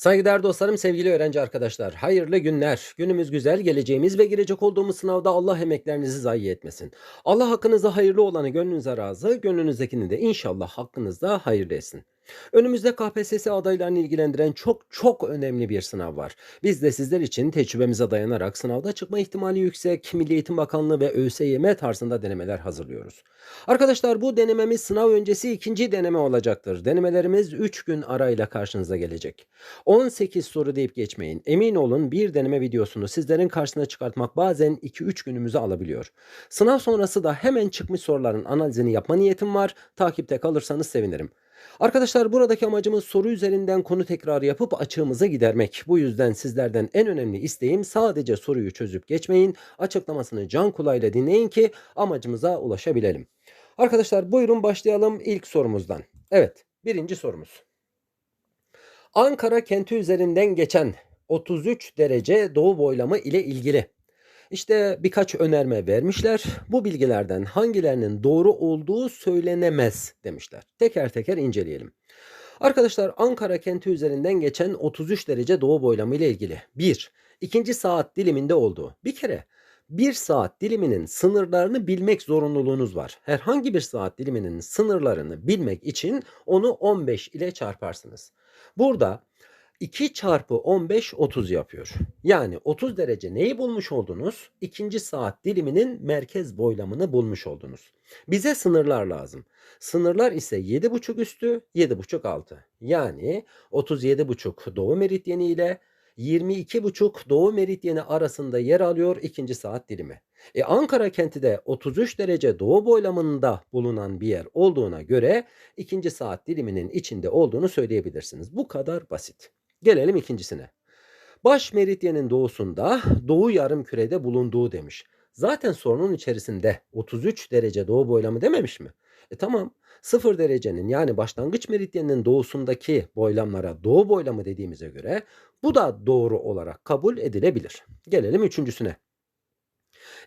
Saygıdeğer dostlarım, sevgili öğrenci arkadaşlar, hayırlı günler. Günümüz güzel, geleceğimiz ve girecek olduğumuz sınavda Allah emeklerinizi zayi etmesin. Allah hakkınızda hayırlı olanı gönlünüze razı, gönlünüzdekini de inşallah hakkınızda hayırlı etsin. Önümüzde KPSS adaylarını ilgilendiren çok çok önemli bir sınav var. Biz de sizler için tecrübemize dayanarak sınavda çıkma ihtimali yüksek Milli Eğitim Bakanlığı ve ÖSYM tarzında denemeler hazırlıyoruz. Arkadaşlar bu denememiz sınav öncesi ikinci deneme olacaktır. Denemelerimiz 3 gün arayla karşınıza gelecek. 18 soru deyip geçmeyin. Emin olun bir deneme videosunu sizlerin karşısına çıkartmak bazen 2-3 günümüzü alabiliyor. Sınav sonrası da hemen çıkmış soruların analizini yapma niyetim var. Takipte kalırsanız sevinirim. Arkadaşlar buradaki amacımız soru üzerinden konu tekrarı yapıp açığımızı gidermek. Bu yüzden sizlerden en önemli isteğim sadece soruyu çözüp geçmeyin. Açıklamasını can kulağıyla dinleyin ki amacımıza ulaşabilelim. Arkadaşlar buyurun başlayalım ilk sorumuzdan. Evet birinci sorumuz. Ankara kenti üzerinden geçen 33 derece doğu boylamı ile ilgili. İşte birkaç önerme vermişler. Bu bilgilerden hangilerinin doğru olduğu söylenemez demişler. Teker teker inceleyelim. Arkadaşlar Ankara kenti üzerinden geçen 33 derece doğu boylamı ile ilgili. 1. ikinci saat diliminde olduğu. Bir kere bir saat diliminin sınırlarını bilmek zorunluluğunuz var. Herhangi bir saat diliminin sınırlarını bilmek için onu 15 ile çarparsınız. Burada 2 çarpı 15 30 yapıyor. Yani 30 derece neyi bulmuş oldunuz? İkinci saat diliminin merkez boylamını bulmuş oldunuz. Bize sınırlar lazım. Sınırlar ise 7,5 üstü 7,5 altı. Yani 37,5 doğu meridyeni ile 22,5 doğu meridyeni arasında yer alıyor ikinci saat dilimi. E Ankara kenti de 33 derece doğu boylamında bulunan bir yer olduğuna göre ikinci saat diliminin içinde olduğunu söyleyebilirsiniz. Bu kadar basit. Gelelim ikincisine. Baş meridyenin doğusunda doğu yarım kürede bulunduğu demiş. Zaten sorunun içerisinde 33 derece doğu boylamı dememiş mi? E tamam 0 derecenin yani başlangıç meridyeninin doğusundaki boylamlara doğu boylamı dediğimize göre bu da doğru olarak kabul edilebilir. Gelelim üçüncüsüne.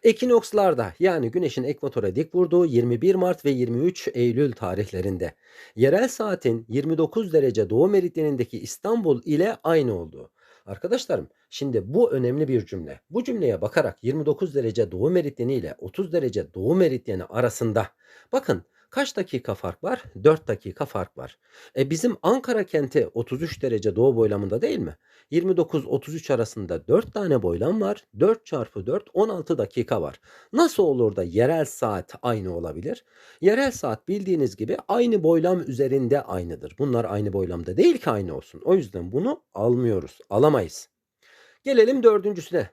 Ekinokslarda yani güneşin ekvatora dik vurduğu 21 Mart ve 23 Eylül tarihlerinde yerel saatin 29 derece doğu meridyenindeki İstanbul ile aynı olduğu. Arkadaşlarım şimdi bu önemli bir cümle. Bu cümleye bakarak 29 derece doğu meridyeni ile 30 derece doğu meridyeni arasında bakın Kaç dakika fark var? 4 dakika fark var. E bizim Ankara kenti 33 derece doğu boylamında değil mi? 29-33 arasında 4 tane boylam var. 4 çarpı 4 16 dakika var. Nasıl olur da yerel saat aynı olabilir? Yerel saat bildiğiniz gibi aynı boylam üzerinde aynıdır. Bunlar aynı boylamda değil ki aynı olsun. O yüzden bunu almıyoruz. Alamayız. Gelelim dördüncüsüne.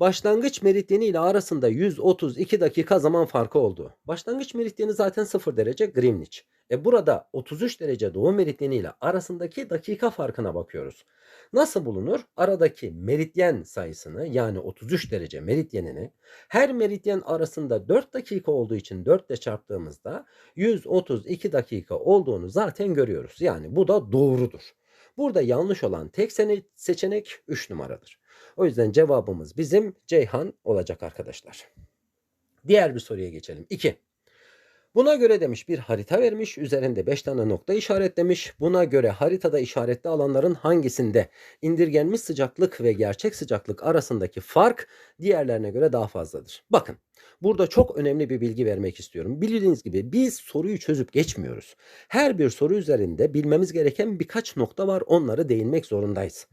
Başlangıç meridyeni ile arasında 132 dakika zaman farkı oldu. Başlangıç meridyeni zaten 0 derece Greenwich. E burada 33 derece doğu meridyeni ile arasındaki dakika farkına bakıyoruz. Nasıl bulunur? Aradaki meridyen sayısını yani 33 derece meridyenini her meridyen arasında 4 dakika olduğu için 4 ile çarptığımızda 132 dakika olduğunu zaten görüyoruz. Yani bu da doğrudur. Burada yanlış olan tek seçenek 3 numaradır. O yüzden cevabımız bizim Ceyhan olacak arkadaşlar. Diğer bir soruya geçelim. 2. Buna göre demiş bir harita vermiş. Üzerinde 5 tane nokta işaretlemiş. Buna göre haritada işaretli alanların hangisinde indirgenmiş sıcaklık ve gerçek sıcaklık arasındaki fark diğerlerine göre daha fazladır. Bakın burada çok önemli bir bilgi vermek istiyorum. Bildiğiniz gibi biz soruyu çözüp geçmiyoruz. Her bir soru üzerinde bilmemiz gereken birkaç nokta var. Onları değinmek zorundayız.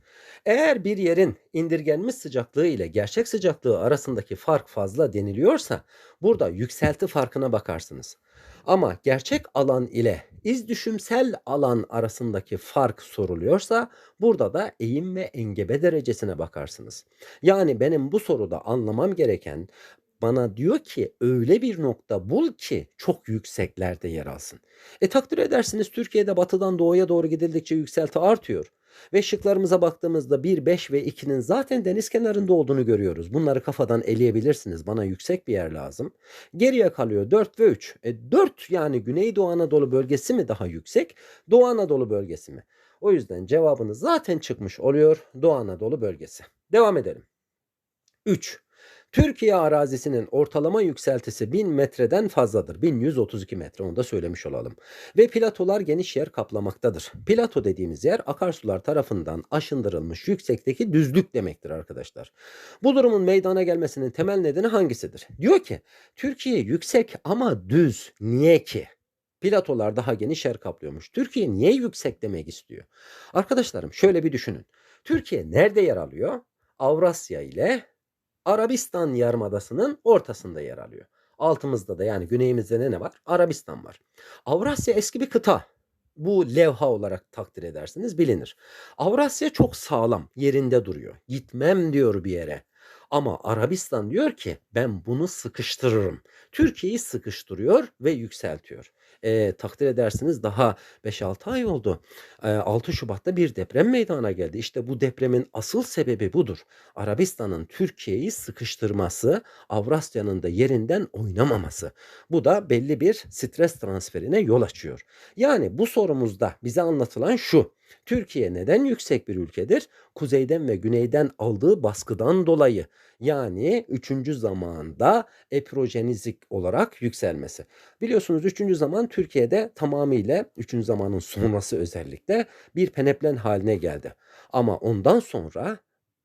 Eğer bir yerin indirgenmiş sıcaklığı ile gerçek sıcaklığı arasındaki fark fazla deniliyorsa burada yükselti farkına bakarsınız. Ama gerçek alan ile iz düşümsel alan arasındaki fark soruluyorsa burada da eğim ve engebe derecesine bakarsınız. Yani benim bu soruda anlamam gereken bana diyor ki öyle bir nokta bul ki çok yükseklerde yer alsın. E takdir edersiniz Türkiye'de batıdan doğuya doğru gidildikçe yükselti artıyor. Ve şıklarımıza baktığımızda 1, 5 ve 2'nin zaten deniz kenarında olduğunu görüyoruz. Bunları kafadan eleyebilirsiniz. Bana yüksek bir yer lazım. Geriye kalıyor 4 ve 3. E 4 yani Güneydoğu Anadolu bölgesi mi daha yüksek? Doğu Anadolu bölgesi mi? O yüzden cevabınız zaten çıkmış oluyor. Doğu Anadolu bölgesi. Devam edelim. 3. Türkiye arazisinin ortalama yükseltisi 1000 metreden fazladır. 1132 metre onu da söylemiş olalım. Ve platolar geniş yer kaplamaktadır. Plato dediğimiz yer akarsular tarafından aşındırılmış yüksekteki düzlük demektir arkadaşlar. Bu durumun meydana gelmesinin temel nedeni hangisidir? Diyor ki Türkiye yüksek ama düz. Niye ki? Platolar daha geniş yer kaplıyormuş. Türkiye niye yüksek demek istiyor? Arkadaşlarım şöyle bir düşünün. Türkiye nerede yer alıyor? Avrasya ile Arabistan Yarımadası'nın ortasında yer alıyor. Altımızda da yani güneyimizde ne, ne var? Arabistan var. Avrasya eski bir kıta. Bu levha olarak takdir edersiniz bilinir. Avrasya çok sağlam yerinde duruyor. Gitmem diyor bir yere. Ama Arabistan diyor ki ben bunu sıkıştırırım. Türkiye'yi sıkıştırıyor ve yükseltiyor. E, takdir edersiniz daha 5-6 ay oldu. E, 6 Şubat'ta bir deprem meydana geldi. İşte bu depremin asıl sebebi budur. Arabistan'ın Türkiye'yi sıkıştırması, Avrasya'nın da yerinden oynamaması. Bu da belli bir stres transferine yol açıyor. Yani bu sorumuzda bize anlatılan şu. Türkiye neden yüksek bir ülkedir? Kuzeyden ve güneyden aldığı baskıdan dolayı. Yani 3. zamanda eprojenizik olarak yükselmesi. Biliyorsunuz 3. zaman Türkiye'de tamamıyla 3. zamanın sonrası özellikle bir peneplen haline geldi. Ama ondan sonra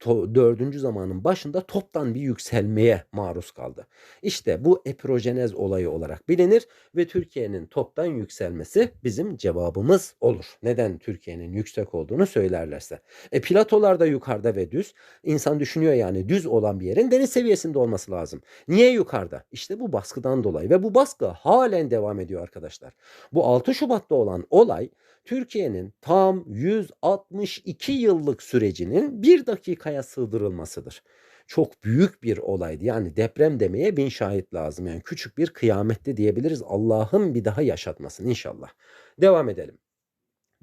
dördüncü zamanın başında toptan bir yükselmeye maruz kaldı. İşte bu epirojenez olayı olarak bilinir ve Türkiye'nin toptan yükselmesi bizim cevabımız olur. Neden Türkiye'nin yüksek olduğunu söylerlerse. E platolar da yukarıda ve düz. İnsan düşünüyor yani düz olan bir yerin deniz seviyesinde olması lazım. Niye yukarıda? İşte bu baskıdan dolayı ve bu baskı halen devam ediyor arkadaşlar. Bu 6 Şubat'ta olan olay Türkiye'nin tam 162 yıllık sürecinin bir dakikaya sığdırılmasıdır. Çok büyük bir olaydı. Yani deprem demeye bin şahit lazım. Yani küçük bir kıyametti diyebiliriz. Allah'ın bir daha yaşatmasın inşallah. Devam edelim.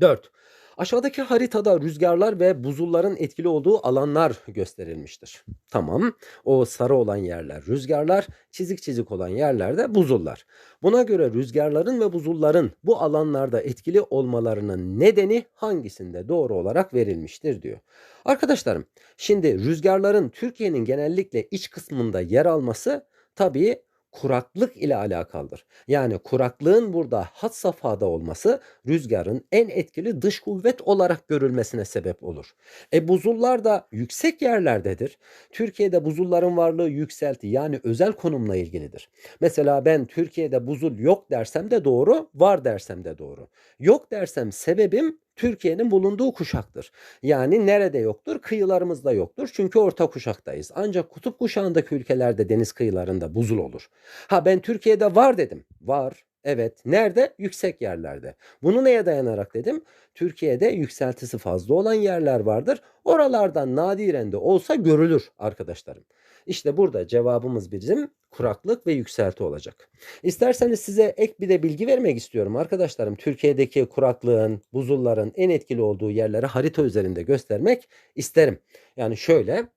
4. Aşağıdaki haritada rüzgarlar ve buzulların etkili olduğu alanlar gösterilmiştir. Tamam. O sarı olan yerler rüzgarlar, çizik çizik olan yerlerde buzullar. Buna göre rüzgarların ve buzulların bu alanlarda etkili olmalarının nedeni hangisinde doğru olarak verilmiştir diyor. Arkadaşlarım, şimdi rüzgarların Türkiye'nin genellikle iç kısmında yer alması tabii kuraklık ile alakalıdır. Yani kuraklığın burada hat safhada olması rüzgarın en etkili dış kuvvet olarak görülmesine sebep olur. E buzullar da yüksek yerlerdedir. Türkiye'de buzulların varlığı yükselti yani özel konumla ilgilidir. Mesela ben Türkiye'de buzul yok dersem de doğru, var dersem de doğru. Yok dersem sebebim Türkiye'nin bulunduğu kuşaktır. Yani nerede yoktur? Kıyılarımızda yoktur. Çünkü orta kuşaktayız. Ancak kutup kuşağındaki ülkelerde deniz kıyılarında buzul olur. Ha ben Türkiye'de var dedim. Var. Evet. Nerede? Yüksek yerlerde. Bunu neye dayanarak dedim? Türkiye'de yükseltisi fazla olan yerler vardır. Oralardan nadiren de olsa görülür arkadaşlarım. İşte burada cevabımız bizim kuraklık ve yükselti olacak. İsterseniz size ek bir de bilgi vermek istiyorum arkadaşlarım. Türkiye'deki kuraklığın, buzulların en etkili olduğu yerleri harita üzerinde göstermek isterim. Yani şöyle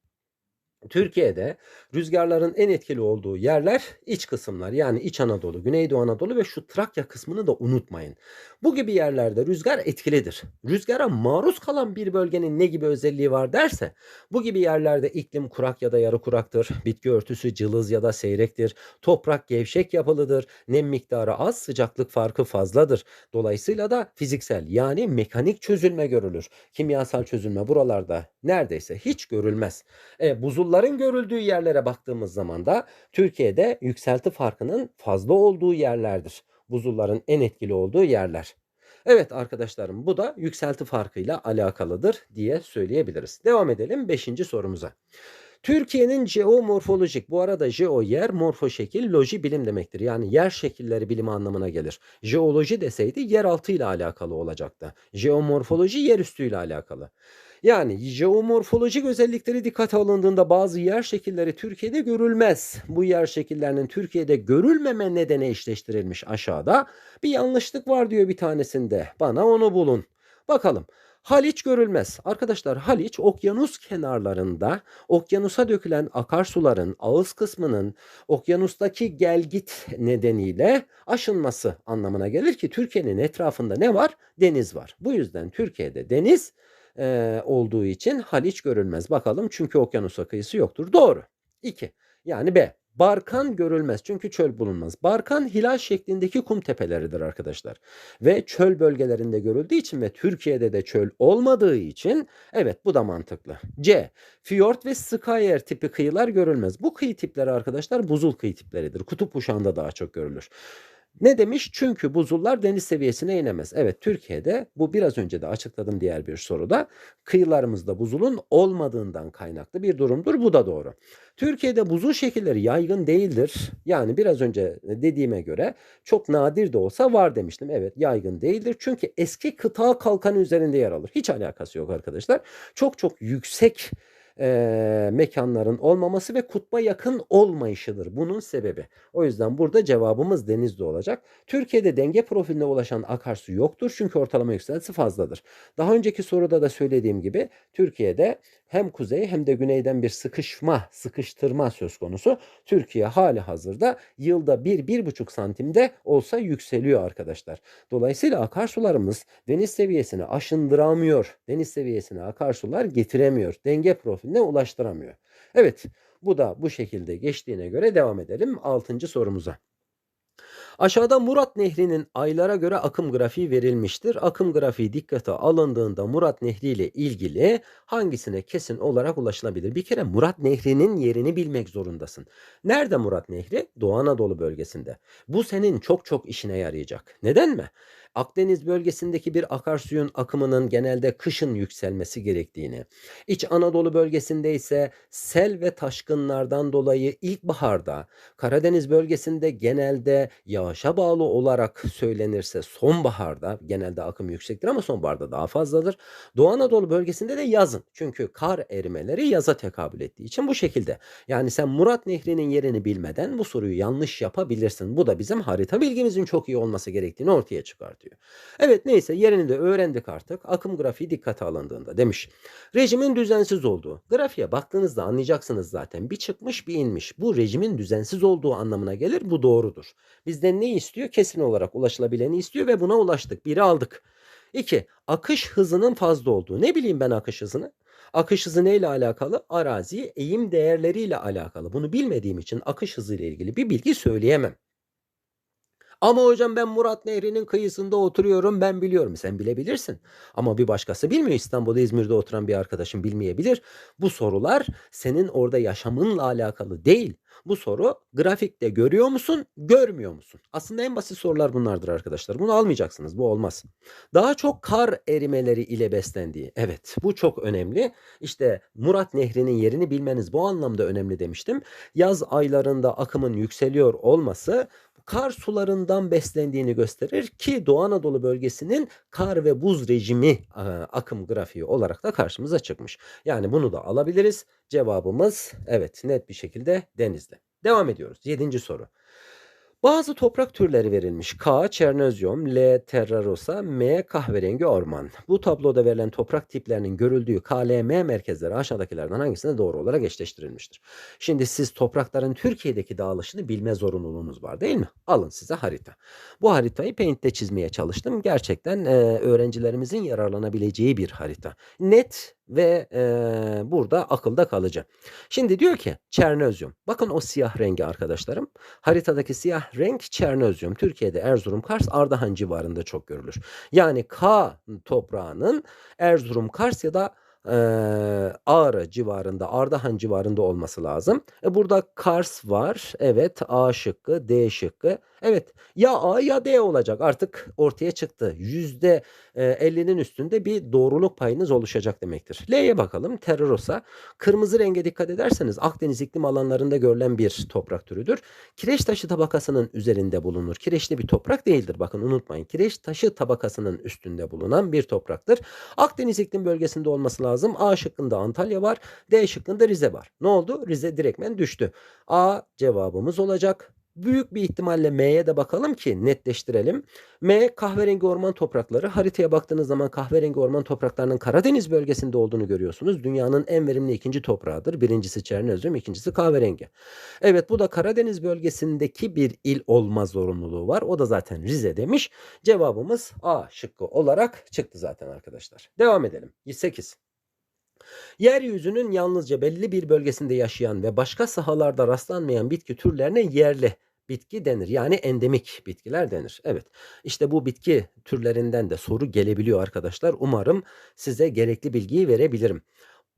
Türkiye'de rüzgarların en etkili olduğu yerler iç kısımlar yani İç Anadolu, Güneydoğu Anadolu ve şu Trakya kısmını da unutmayın. Bu gibi yerlerde rüzgar etkilidir. Rüzgara maruz kalan bir bölgenin ne gibi özelliği var derse bu gibi yerlerde iklim kurak ya da yarı kuraktır. Bitki örtüsü cılız ya da seyrektir. Toprak gevşek yapılıdır. Nem miktarı az, sıcaklık farkı fazladır. Dolayısıyla da fiziksel yani mekanik çözülme görülür. Kimyasal çözülme buralarda neredeyse hiç görülmez. E, buzulların görüldüğü yerlere baktığımız zaman da Türkiye'de yükselti farkının fazla olduğu yerlerdir. Buzulların en etkili olduğu yerler. Evet arkadaşlarım bu da yükselti farkıyla alakalıdır diye söyleyebiliriz. Devam edelim 5. sorumuza. Türkiye'nin jeomorfolojik bu arada jeo yer morfo şekil loji bilim demektir. Yani yer şekilleri bilimi anlamına gelir. Jeoloji deseydi yeraltı ile alakalı olacaktı. Jeomorfoloji yer üstü ile alakalı. Yani jeomorfolojik özellikleri dikkate alındığında bazı yer şekilleri Türkiye'de görülmez. Bu yer şekillerinin Türkiye'de görülmeme nedeni eşleştirilmiş aşağıda. Bir yanlışlık var diyor bir tanesinde. Bana onu bulun. Bakalım. Haliç görülmez. Arkadaşlar Haliç okyanus kenarlarında okyanusa dökülen akarsuların ağız kısmının okyanustaki gelgit nedeniyle aşınması anlamına gelir ki Türkiye'nin etrafında ne var? Deniz var. Bu yüzden Türkiye'de deniz e, olduğu için Haliç görülmez. Bakalım çünkü okyanusa kıyısı yoktur. Doğru. 2. Yani B. Barkan görülmez çünkü çöl bulunmaz. Barkan hilal şeklindeki kum tepeleridir arkadaşlar. Ve çöl bölgelerinde görüldüğü için ve Türkiye'de de çöl olmadığı için evet bu da mantıklı. C. Fiyort ve Skyer tipi kıyılar görülmez. Bu kıyı tipleri arkadaşlar buzul kıyı tipleridir. Kutup kuşağında daha çok görülür. Ne demiş? Çünkü buzullar deniz seviyesine inemez. Evet Türkiye'de bu biraz önce de açıkladım diğer bir soruda. Kıyılarımızda buzulun olmadığından kaynaklı bir durumdur. Bu da doğru. Türkiye'de buzul şekilleri yaygın değildir. Yani biraz önce dediğime göre çok nadir de olsa var demiştim. Evet yaygın değildir. Çünkü eski kıta kalkanı üzerinde yer alır. Hiç alakası yok arkadaşlar. Çok çok yüksek e, mekanların olmaması ve kutba yakın olmayışıdır bunun sebebi. O yüzden burada cevabımız denizde olacak. Türkiye'de denge profiline ulaşan akarsu yoktur çünkü ortalama yükseltisi fazladır. Daha önceki soruda da söylediğim gibi Türkiye'de hem kuzey hem de güneyden bir sıkışma, sıkıştırma söz konusu. Türkiye hali hazırda yılda 1-1,5 santimde olsa yükseliyor arkadaşlar. Dolayısıyla akarsularımız deniz seviyesini aşındıramıyor. Deniz seviyesine akarsular getiremiyor. Denge profiline ulaştıramıyor. Evet bu da bu şekilde geçtiğine göre devam edelim 6. sorumuza. Aşağıda Murat Nehri'nin aylara göre akım grafiği verilmiştir. Akım grafiği dikkate alındığında Murat Nehri ile ilgili hangisine kesin olarak ulaşılabilir? Bir kere Murat Nehri'nin yerini bilmek zorundasın. Nerede Murat Nehri? Doğu Anadolu bölgesinde. Bu senin çok çok işine yarayacak. Neden mi? Akdeniz bölgesindeki bir akarsuyun akımının genelde kışın yükselmesi gerektiğini, İç Anadolu bölgesinde ise sel ve taşkınlardan dolayı ilkbaharda, Karadeniz bölgesinde genelde yağışa bağlı olarak söylenirse sonbaharda genelde akım yüksektir ama sonbaharda daha fazladır. Doğu Anadolu bölgesinde de yazın. Çünkü kar erimeleri yaza tekabül ettiği için bu şekilde. Yani sen Murat Nehri'nin yerini bilmeden bu soruyu yanlış yapabilirsin. Bu da bizim harita bilgimizin çok iyi olması gerektiğini ortaya çıkartıyor diyor. Evet neyse yerini de öğrendik artık. Akım grafiği dikkate alındığında demiş. Rejimin düzensiz olduğu. Grafiğe baktığınızda anlayacaksınız zaten. Bir çıkmış bir inmiş. Bu rejimin düzensiz olduğu anlamına gelir. Bu doğrudur. Bizden ne istiyor? Kesin olarak ulaşılabileni istiyor ve buna ulaştık. Biri aldık. İki, akış hızının fazla olduğu. Ne bileyim ben akış hızını? Akış hızı neyle alakalı? Arazi eğim değerleriyle alakalı. Bunu bilmediğim için akış hızı ile ilgili bir bilgi söyleyemem. Ama hocam ben Murat Nehri'nin kıyısında oturuyorum ben biliyorum. Sen bilebilirsin. Ama bir başkası bilmiyor. İstanbul'da İzmir'de oturan bir arkadaşın bilmeyebilir. Bu sorular senin orada yaşamınla alakalı değil. Bu soru grafikte görüyor musun, görmüyor musun? Aslında en basit sorular bunlardır arkadaşlar. Bunu almayacaksınız. Bu olmaz. Daha çok kar erimeleri ile beslendiği. Evet, bu çok önemli. İşte Murat Nehri'nin yerini bilmeniz bu anlamda önemli demiştim. Yaz aylarında akımın yükseliyor olması kar sularından beslendiğini gösterir ki Doğu Anadolu bölgesinin kar ve buz rejimi e, akım grafiği olarak da karşımıza çıkmış. Yani bunu da alabiliriz. Cevabımız evet net bir şekilde denizde. Devam ediyoruz. Yedinci soru. Bazı toprak türleri verilmiş. K. Çernozyum, L. Terrarosa, M. Kahverengi orman. Bu tabloda verilen toprak tiplerinin görüldüğü KLM merkezleri aşağıdakilerden hangisine doğru olarak eşleştirilmiştir? Şimdi siz toprakların Türkiye'deki dağılışını bilme zorunluluğunuz var değil mi? Alın size harita. Bu haritayı Paint'te çizmeye çalıştım. Gerçekten e, öğrencilerimizin yararlanabileceği bir harita. Net ve e, burada akılda kalıcı. Şimdi diyor ki çernozyum. Bakın o siyah rengi arkadaşlarım. Haritadaki siyah renk çernozyum. Türkiye'de Erzurum, Kars, Ardahan civarında çok görülür. Yani K toprağının Erzurum, Kars ya da e, Ağrı civarında, Ardahan civarında olması lazım. E, burada Kars var. Evet A şıkkı, D şıkkı. Evet ya A ya D olacak artık ortaya çıktı. Yüzde 50'nin üstünde bir doğruluk payınız oluşacak demektir. L'ye bakalım. Terrosa. Kırmızı renge dikkat ederseniz Akdeniz iklim alanlarında görülen bir toprak türüdür. Kireç taşı tabakasının üzerinde bulunur. Kireçli bir toprak değildir. Bakın unutmayın. Kireç taşı tabakasının üstünde bulunan bir topraktır. Akdeniz iklim bölgesinde olması lazım. A şıkkında Antalya var. D şıkkında Rize var. Ne oldu? Rize direktmen düştü. A cevabımız olacak. Büyük bir ihtimalle M'ye de bakalım ki netleştirelim. M kahverengi orman toprakları. Haritaya baktığınız zaman kahverengi orman topraklarının Karadeniz bölgesinde olduğunu görüyorsunuz. Dünyanın en verimli ikinci toprağıdır. Birincisi Çernozyum, ikincisi kahverengi. Evet bu da Karadeniz bölgesindeki bir il olma zorunluluğu var. O da zaten Rize demiş. Cevabımız A şıkkı olarak çıktı zaten arkadaşlar. Devam edelim. 8. Yeryüzünün yalnızca belli bir bölgesinde yaşayan ve başka sahalarda rastlanmayan bitki türlerine yerli bitki denir. Yani endemik bitkiler denir. Evet. İşte bu bitki türlerinden de soru gelebiliyor arkadaşlar. Umarım size gerekli bilgiyi verebilirim.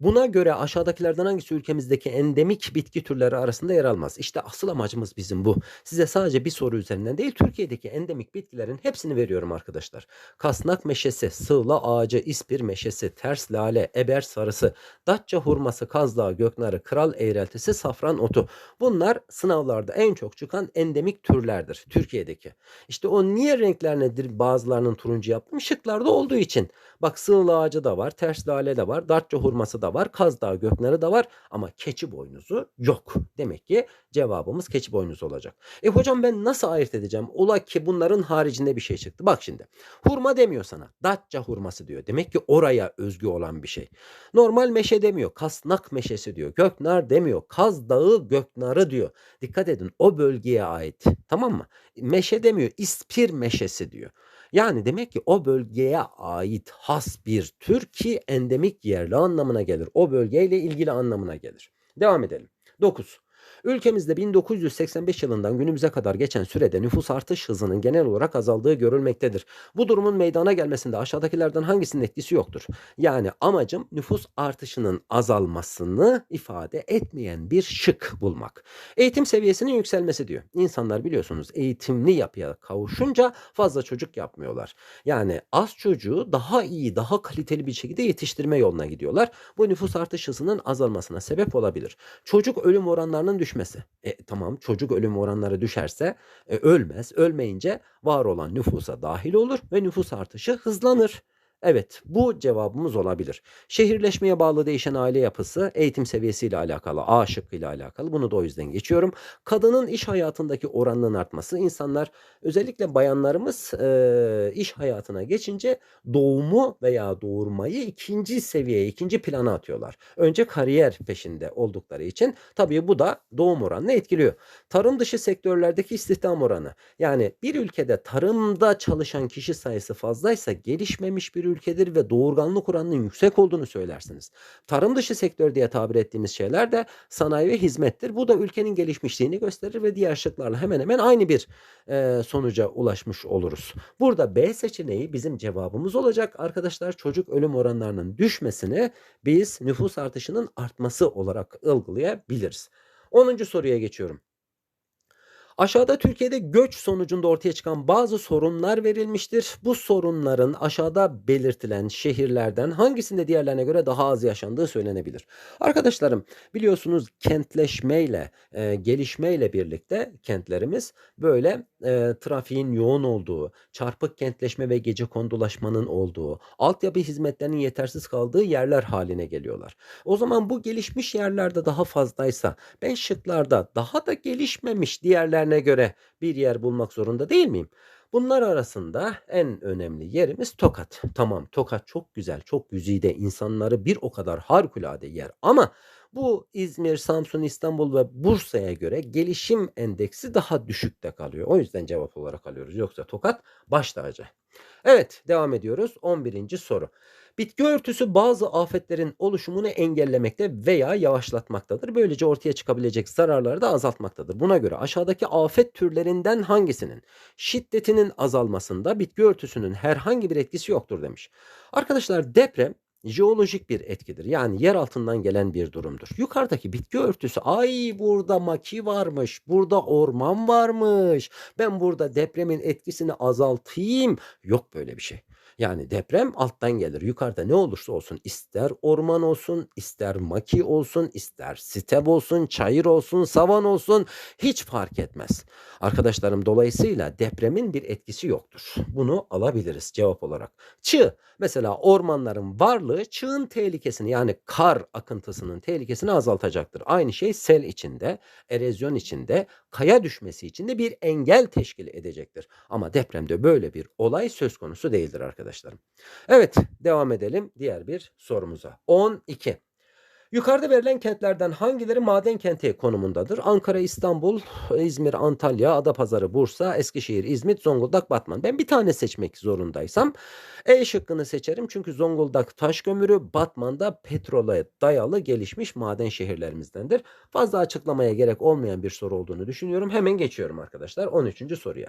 Buna göre aşağıdakilerden hangisi ülkemizdeki endemik bitki türleri arasında yer almaz? İşte asıl amacımız bizim bu. Size sadece bir soru üzerinden değil, Türkiye'deki endemik bitkilerin hepsini veriyorum arkadaşlar. Kasnak meşesi, sığla ağacı, ispir meşesi, ters lale, eber sarısı, datça hurması, kazdağı, göknarı, kral eğreltisi, safran otu. Bunlar sınavlarda en çok çıkan endemik türlerdir Türkiye'deki. İşte o niye renkler nedir bazılarının turuncu yaptım? Şıklarda olduğu için. Bak sığla ağacı da var, ters lale de var, datça hurması da var, Kaz Dağı Göknarı da var ama keçi boynuzu yok. Demek ki cevabımız keçi boynuzu olacak. E hocam ben nasıl ayırt edeceğim? Ola ki bunların haricinde bir şey çıktı. Bak şimdi. Hurma demiyor sana. Datça hurması diyor. Demek ki oraya özgü olan bir şey. Normal meşe demiyor. Kasnak meşesi diyor. Göknar demiyor. Kaz Dağı Göknarı diyor. Dikkat edin o bölgeye ait. Tamam mı? Meşe demiyor. İspir meşesi diyor. Yani demek ki o bölgeye ait has bir tür ki endemik yerli anlamına gelir. O bölgeyle ilgili anlamına gelir. Devam edelim. 9. Ülkemizde 1985 yılından günümüze kadar geçen sürede nüfus artış hızının genel olarak azaldığı görülmektedir. Bu durumun meydana gelmesinde aşağıdakilerden hangisinin etkisi yoktur? Yani amacım nüfus artışının azalmasını ifade etmeyen bir şık bulmak. Eğitim seviyesinin yükselmesi diyor. İnsanlar biliyorsunuz eğitimli yapıya kavuşunca fazla çocuk yapmıyorlar. Yani az çocuğu daha iyi, daha kaliteli bir şekilde yetiştirme yoluna gidiyorlar. Bu nüfus artış hızının azalmasına sebep olabilir. Çocuk ölüm oranlarının düşmesi. E, tamam çocuk ölüm oranları düşerse e, ölmez. Ölmeyince var olan nüfusa dahil olur ve nüfus artışı hızlanır. Evet, bu cevabımız olabilir. Şehirleşmeye bağlı değişen aile yapısı eğitim seviyesiyle alakalı, A şıkkıyla alakalı. Bunu da o yüzden geçiyorum. Kadının iş hayatındaki oranının artması. insanlar özellikle bayanlarımız e, iş hayatına geçince doğumu veya doğurmayı ikinci seviyeye, ikinci plana atıyorlar. Önce kariyer peşinde oldukları için tabii bu da doğum oranını etkiliyor. Tarım dışı sektörlerdeki istihdam oranı. Yani bir ülkede tarımda çalışan kişi sayısı fazlaysa gelişmemiş bir ülkedir ve doğurganlık oranının yüksek olduğunu söylersiniz. Tarım dışı sektör diye tabir ettiğimiz şeyler de sanayi ve hizmettir. Bu da ülkenin gelişmişliğini gösterir ve diğer şıklarla hemen hemen aynı bir e, sonuca ulaşmış oluruz. Burada B seçeneği bizim cevabımız olacak. Arkadaşlar çocuk ölüm oranlarının düşmesini biz nüfus artışının artması olarak algılayabiliriz. 10. soruya geçiyorum. Aşağıda Türkiye'de göç sonucunda ortaya çıkan bazı sorunlar verilmiştir. Bu sorunların aşağıda belirtilen şehirlerden hangisinde diğerlerine göre daha az yaşandığı söylenebilir. Arkadaşlarım biliyorsunuz kentleşmeyle, e, gelişmeyle birlikte kentlerimiz böyle e, trafiğin yoğun olduğu, çarpık kentleşme ve gece kondulaşmanın olduğu, altyapı hizmetlerinin yetersiz kaldığı yerler haline geliyorlar. O zaman bu gelişmiş yerlerde daha fazlaysa ben şıklarda daha da gelişmemiş diğerlerine göre bir yer bulmak zorunda değil miyim? Bunlar arasında en önemli yerimiz Tokat. Tamam Tokat çok güzel, çok güzide insanları bir o kadar harikulade yer ama bu İzmir, Samsun, İstanbul ve Bursa'ya göre gelişim endeksi daha düşükte kalıyor. O yüzden cevap olarak alıyoruz. Yoksa Tokat baş tacı. Evet devam ediyoruz. 11. soru. Bitki örtüsü bazı afetlerin oluşumunu engellemekte veya yavaşlatmaktadır. Böylece ortaya çıkabilecek zararları da azaltmaktadır. Buna göre aşağıdaki afet türlerinden hangisinin şiddetinin azalmasında bitki örtüsünün herhangi bir etkisi yoktur demiş. Arkadaşlar deprem jeolojik bir etkidir. Yani yer altından gelen bir durumdur. Yukarıdaki bitki örtüsü ay burada maki varmış, burada orman varmış. Ben burada depremin etkisini azaltayım. Yok böyle bir şey. Yani deprem alttan gelir. Yukarıda ne olursa olsun ister orman olsun, ister maki olsun, ister step olsun, çayır olsun, savan olsun hiç fark etmez. Arkadaşlarım dolayısıyla depremin bir etkisi yoktur. Bunu alabiliriz cevap olarak. Çığ mesela ormanların varlığı çığın tehlikesini yani kar akıntısının tehlikesini azaltacaktır. Aynı şey sel içinde, erozyon içinde, kaya düşmesi içinde bir engel teşkil edecektir. Ama depremde böyle bir olay söz konusu değildir arkadaşlarım. Evet devam edelim diğer bir sorumuza. 12. Yukarıda verilen kentlerden hangileri maden kenti konumundadır? Ankara, İstanbul, İzmir, Antalya, Adapazarı, Bursa, Eskişehir, İzmit, Zonguldak, Batman. Ben bir tane seçmek zorundaysam E şıkkını seçerim. Çünkü Zonguldak taş kömürü, Batman'da petrole dayalı gelişmiş maden şehirlerimizdendir. Fazla açıklamaya gerek olmayan bir soru olduğunu düşünüyorum. Hemen geçiyorum arkadaşlar 13. soruya.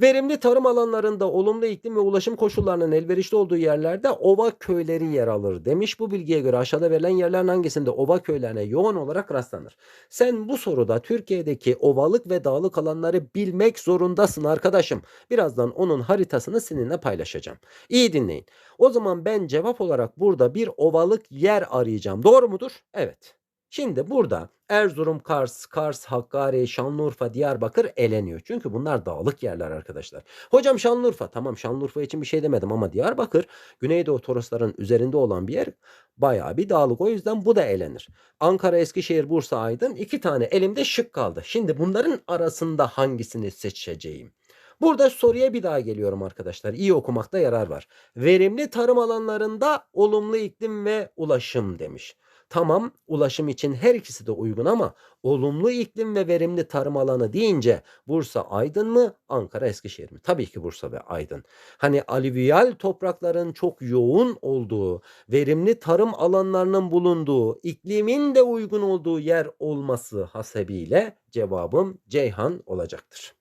Verimli tarım alanlarında olumlu iklim ve ulaşım koşullarının elverişli olduğu yerlerde ova köyleri yer alır demiş. Bu bilgiye göre aşağıda verilen yerlerin hangisinde ova köylerine yoğun olarak rastlanır? Sen bu soruda Türkiye'deki ovalık ve dağlık alanları bilmek zorundasın arkadaşım. Birazdan onun haritasını seninle paylaşacağım. İyi dinleyin. O zaman ben cevap olarak burada bir ovalık yer arayacağım. Doğru mudur? Evet. Şimdi burada Erzurum, Kars, Kars, Hakkari, Şanlıurfa, Diyarbakır eleniyor. Çünkü bunlar dağlık yerler arkadaşlar. Hocam Şanlıurfa tamam Şanlıurfa için bir şey demedim ama Diyarbakır Güneydoğu Torosların üzerinde olan bir yer bayağı bir dağlık. O yüzden bu da elenir. Ankara, Eskişehir, Bursa, Aydın iki tane elimde şık kaldı. Şimdi bunların arasında hangisini seçeceğim? Burada soruya bir daha geliyorum arkadaşlar. İyi okumakta yarar var. Verimli tarım alanlarında olumlu iklim ve ulaşım demiş. Tamam ulaşım için her ikisi de uygun ama olumlu iklim ve verimli tarım alanı deyince Bursa Aydın mı Ankara Eskişehir mi? Tabii ki Bursa ve Aydın. Hani alüvyal toprakların çok yoğun olduğu, verimli tarım alanlarının bulunduğu, iklimin de uygun olduğu yer olması hasebiyle cevabım Ceyhan olacaktır.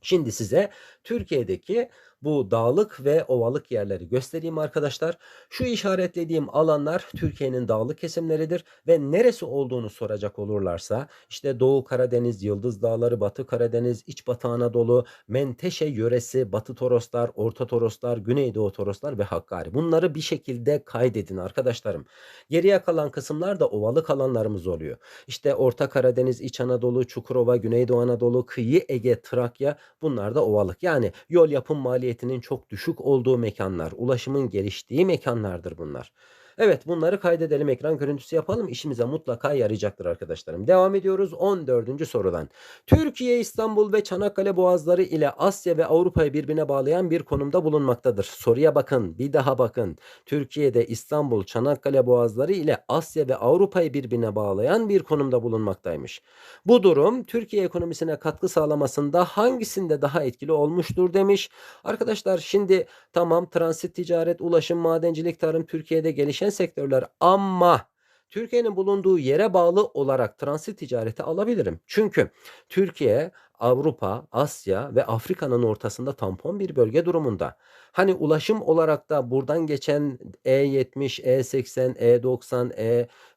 Şimdi size Türkiye'deki bu dağlık ve ovalık yerleri göstereyim arkadaşlar. Şu işaretlediğim alanlar Türkiye'nin dağlık kesimleridir ve neresi olduğunu soracak olurlarsa işte Doğu Karadeniz, Yıldız Dağları, Batı Karadeniz, İç Batı Anadolu, Menteşe yöresi, Batı Toroslar, Orta Toroslar, Güneydoğu Toroslar ve Hakkari. Bunları bir şekilde kaydedin arkadaşlarım. Geriye kalan kısımlar da ovalık alanlarımız oluyor. İşte Orta Karadeniz, İç Anadolu, Çukurova, Güneydoğu Anadolu, Kıyı Ege, Trakya bunlar da ovalık. Yani yol yapım maliyetinin çok düşük olduğu mekanlar, ulaşımın geliştiği mekanlardır bunlar. Evet bunları kaydedelim ekran görüntüsü yapalım işimize mutlaka yarayacaktır arkadaşlarım. Devam ediyoruz 14. sorudan. Türkiye İstanbul ve Çanakkale boğazları ile Asya ve Avrupa'yı birbirine bağlayan bir konumda bulunmaktadır. Soruya bakın bir daha bakın. Türkiye'de İstanbul Çanakkale boğazları ile Asya ve Avrupa'yı birbirine bağlayan bir konumda bulunmaktaymış. Bu durum Türkiye ekonomisine katkı sağlamasında hangisinde daha etkili olmuştur demiş. Arkadaşlar şimdi tamam transit ticaret, ulaşım, madencilik, tarım Türkiye'de gelişen sektörler ama Türkiye'nin bulunduğu yere bağlı olarak transit ticareti alabilirim. Çünkü Türkiye Avrupa, Asya ve Afrika'nın ortasında tampon bir bölge durumunda. Hani ulaşım olarak da buradan geçen E70, E80, E90,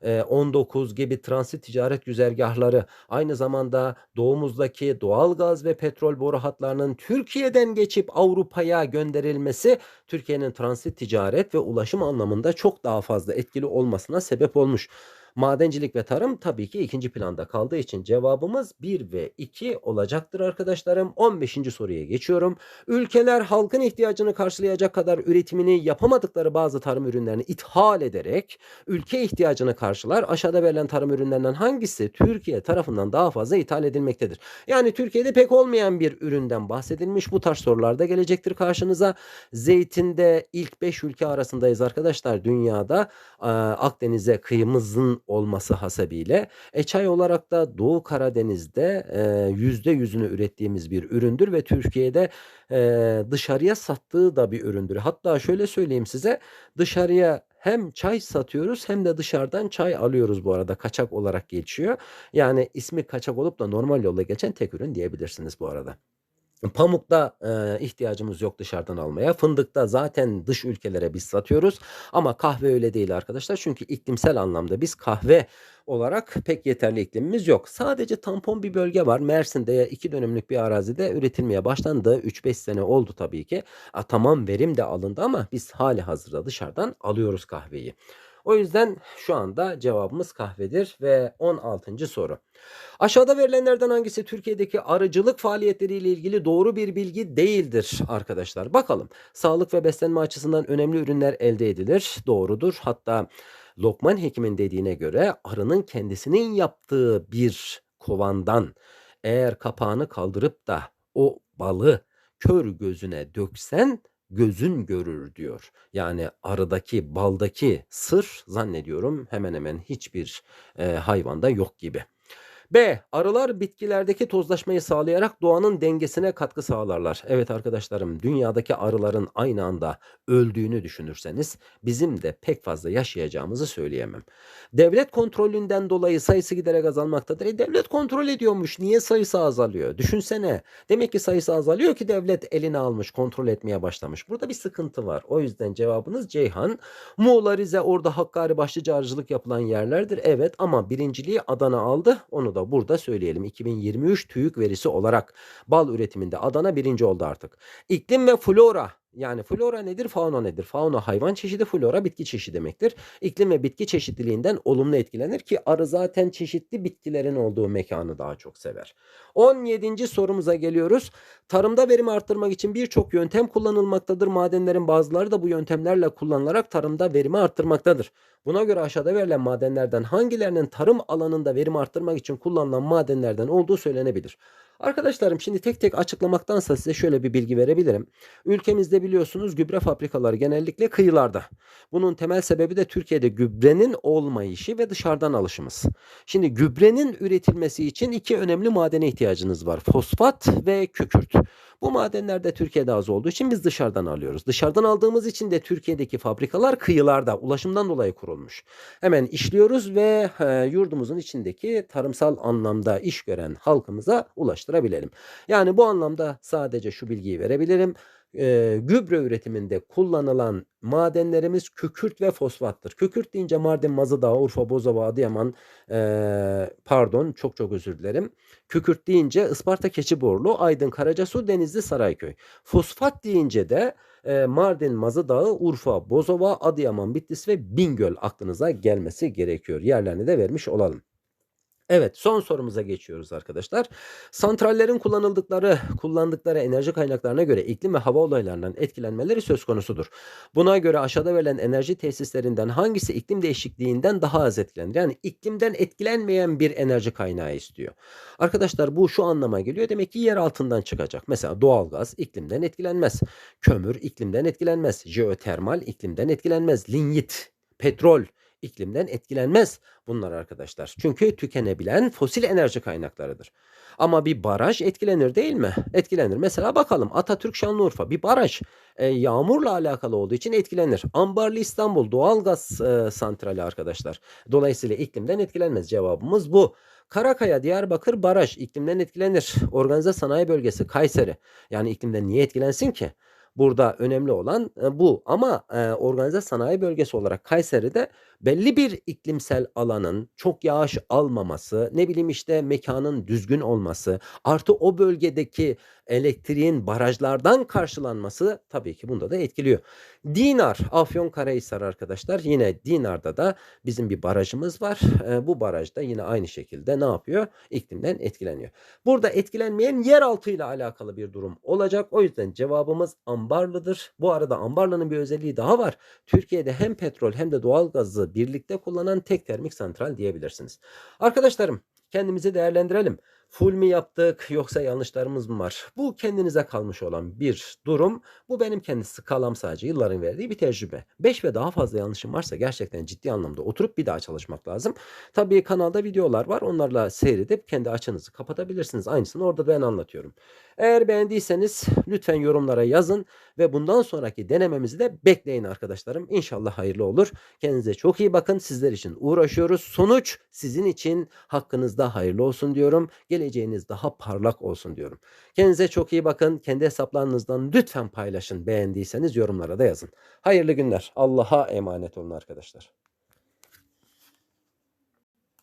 E19 gibi transit ticaret güzergahları aynı zamanda doğumuzdaki doğal gaz ve petrol boru hatlarının Türkiye'den geçip Avrupa'ya gönderilmesi Türkiye'nin transit ticaret ve ulaşım anlamında çok daha fazla etkili olmasına sebep olmuş. Madencilik ve tarım tabii ki ikinci planda kaldığı için cevabımız 1 ve 2 olacaktır arkadaşlarım. 15. soruya geçiyorum. Ülkeler halkın ihtiyacını karşılayacak kadar üretimini yapamadıkları bazı tarım ürünlerini ithal ederek ülke ihtiyacını karşılar. Aşağıda verilen tarım ürünlerinden hangisi Türkiye tarafından daha fazla ithal edilmektedir? Yani Türkiye'de pek olmayan bir üründen bahsedilmiş. Bu tarz sorularda gelecektir karşınıza. Zeytinde ilk 5 ülke arasındayız arkadaşlar dünyada. Akdeniz'e kıyımızın olması hasebiyle e, çay olarak da Doğu Karadeniz'de e, yüzde yüzünü ürettiğimiz bir üründür ve Türkiye'de e, dışarıya sattığı da bir üründür. Hatta şöyle söyleyeyim size dışarıya hem çay satıyoruz hem de dışarıdan çay alıyoruz bu arada kaçak olarak geçiyor. Yani ismi kaçak olup da normal yolla geçen tek ürün diyebilirsiniz bu arada. Pamukta e, ihtiyacımız yok dışarıdan almaya. Fındıkta zaten dış ülkelere biz satıyoruz. Ama kahve öyle değil arkadaşlar. Çünkü iklimsel anlamda biz kahve olarak pek yeterli iklimimiz yok. Sadece tampon bir bölge var. Mersin'de iki dönümlük bir arazide üretilmeye başlandı. 3-5 sene oldu tabii ki. A, tamam verim de alındı ama biz hali hazırda dışarıdan alıyoruz kahveyi. O yüzden şu anda cevabımız kahvedir ve 16. soru. Aşağıda verilenlerden hangisi Türkiye'deki arıcılık faaliyetleriyle ilgili doğru bir bilgi değildir arkadaşlar? Bakalım. Sağlık ve beslenme açısından önemli ürünler elde edilir. Doğrudur. Hatta Lokman Hekim'in dediğine göre arının kendisinin yaptığı bir kovandan eğer kapağını kaldırıp da o balı kör gözüne döksen gözün görür diyor. Yani arıdaki, baldaki sır zannediyorum hemen hemen hiçbir e, hayvanda yok gibi. B. Arılar bitkilerdeki tozlaşmayı sağlayarak doğanın dengesine katkı sağlarlar. Evet arkadaşlarım, dünyadaki arıların aynı anda öldüğünü düşünürseniz bizim de pek fazla yaşayacağımızı söyleyemem. Devlet kontrolünden dolayı sayısı giderek azalmaktadır. E devlet kontrol ediyormuş. Niye sayısı azalıyor? Düşünsene. Demek ki sayısı azalıyor ki devlet eline almış, kontrol etmeye başlamış. Burada bir sıkıntı var. O yüzden cevabınız Ceyhan. Muğla, Rize, orada Hakkari başlıca arıcılık yapılan yerlerdir. Evet ama birinciliği Adana aldı. Onu da burada söyleyelim. 2023 TÜİK verisi olarak bal üretiminde Adana birinci oldu artık. İklim ve flora yani flora nedir, fauna nedir? Fauna hayvan çeşidi, flora bitki çeşidi demektir. İklim ve bitki çeşitliliğinden olumlu etkilenir ki arı zaten çeşitli bitkilerin olduğu mekanı daha çok sever. 17. sorumuza geliyoruz. Tarımda verimi arttırmak için birçok yöntem kullanılmaktadır. Madenlerin bazıları da bu yöntemlerle kullanılarak tarımda verimi arttırmaktadır. Buna göre aşağıda verilen madenlerden hangilerinin tarım alanında verimi arttırmak için kullanılan madenlerden olduğu söylenebilir. Arkadaşlarım şimdi tek tek açıklamaktansa size şöyle bir bilgi verebilirim. Ülkemizde biliyorsunuz gübre fabrikaları genellikle kıyılarda. Bunun temel sebebi de Türkiye'de gübrenin olmayışı ve dışarıdan alışımız. Şimdi gübrenin üretilmesi için iki önemli madene ihtiyacınız var. Fosfat ve kükürt. Bu madenler de Türkiye'de az olduğu için biz dışarıdan alıyoruz. Dışarıdan aldığımız için de Türkiye'deki fabrikalar kıyılarda ulaşımdan dolayı kurulmuş. Hemen işliyoruz ve e, yurdumuzun içindeki tarımsal anlamda iş gören halkımıza ulaştırabilelim. Yani bu anlamda sadece şu bilgiyi verebilirim e, gübre üretiminde kullanılan madenlerimiz kükürt ve fosfattır. Kükürt deyince Mardin, Mazıdağ, Urfa, Bozova, Adıyaman e, pardon çok çok özür dilerim. Kükürt deyince Isparta, Keçiborlu, Aydın, Karacasu, Denizli, Sarayköy. Fosfat deyince de e, Mardin, Mazıdağ, Urfa, Bozova, Adıyaman, Bitlis ve Bingöl aklınıza gelmesi gerekiyor. Yerlerini de vermiş olalım. Evet son sorumuza geçiyoruz arkadaşlar. Santrallerin kullanıldıkları, kullandıkları enerji kaynaklarına göre iklim ve hava olaylarından etkilenmeleri söz konusudur. Buna göre aşağıda verilen enerji tesislerinden hangisi iklim değişikliğinden daha az etkilenir? Yani iklimden etkilenmeyen bir enerji kaynağı istiyor. Arkadaşlar bu şu anlama geliyor. Demek ki yer altından çıkacak. Mesela doğalgaz iklimden etkilenmez. Kömür iklimden etkilenmez. Jeotermal iklimden etkilenmez. Linyit, petrol iklimden etkilenmez bunlar arkadaşlar. Çünkü tükenebilen fosil enerji kaynaklarıdır. Ama bir baraj etkilenir değil mi? Etkilenir. Mesela bakalım Atatürk Şanlıurfa bir baraj e, yağmurla alakalı olduğu için etkilenir. Ambarlı İstanbul doğalgaz e, santrali arkadaşlar. Dolayısıyla iklimden etkilenmez. Cevabımız bu. Karakaya, Diyarbakır baraj iklimden etkilenir. Organize sanayi bölgesi Kayseri. Yani iklimden niye etkilensin ki? Burada önemli olan e, bu. Ama e, organize sanayi bölgesi olarak Kayseri'de belli bir iklimsel alanın çok yağış almaması, ne bileyim işte mekanın düzgün olması, artı o bölgedeki elektriğin barajlardan karşılanması tabii ki bunda da etkiliyor. Dinar, Afyonkarahisar arkadaşlar. Yine Dinar'da da bizim bir barajımız var. E, bu barajda yine aynı şekilde ne yapıyor? İklimden etkileniyor. Burada etkilenmeyen yeraltı ile alakalı bir durum olacak. O yüzden cevabımız Ambarlı'dır. Bu arada Ambarlı'nın bir özelliği daha var. Türkiye'de hem petrol hem de doğal gazı birlikte kullanan tek termik santral diyebilirsiniz. Arkadaşlarım kendimizi değerlendirelim full mi yaptık yoksa yanlışlarımız mı var? Bu kendinize kalmış olan bir durum. Bu benim kendi skalam sadece yılların verdiği bir tecrübe. 5 ve daha fazla yanlışım varsa gerçekten ciddi anlamda oturup bir daha çalışmak lazım. Tabii kanalda videolar var. Onlarla seyredip kendi açınızı kapatabilirsiniz. Aynısını orada ben anlatıyorum. Eğer beğendiyseniz lütfen yorumlara yazın ve bundan sonraki denememizi de bekleyin arkadaşlarım. İnşallah hayırlı olur. Kendinize çok iyi bakın. Sizler için uğraşıyoruz. Sonuç sizin için hakkınızda hayırlı olsun diyorum. Geleceğiniz daha parlak olsun diyorum. Kendinize çok iyi bakın. Kendi hesaplarınızdan lütfen paylaşın. Beğendiyseniz yorumlara da yazın. Hayırlı günler. Allah'a emanet olun arkadaşlar.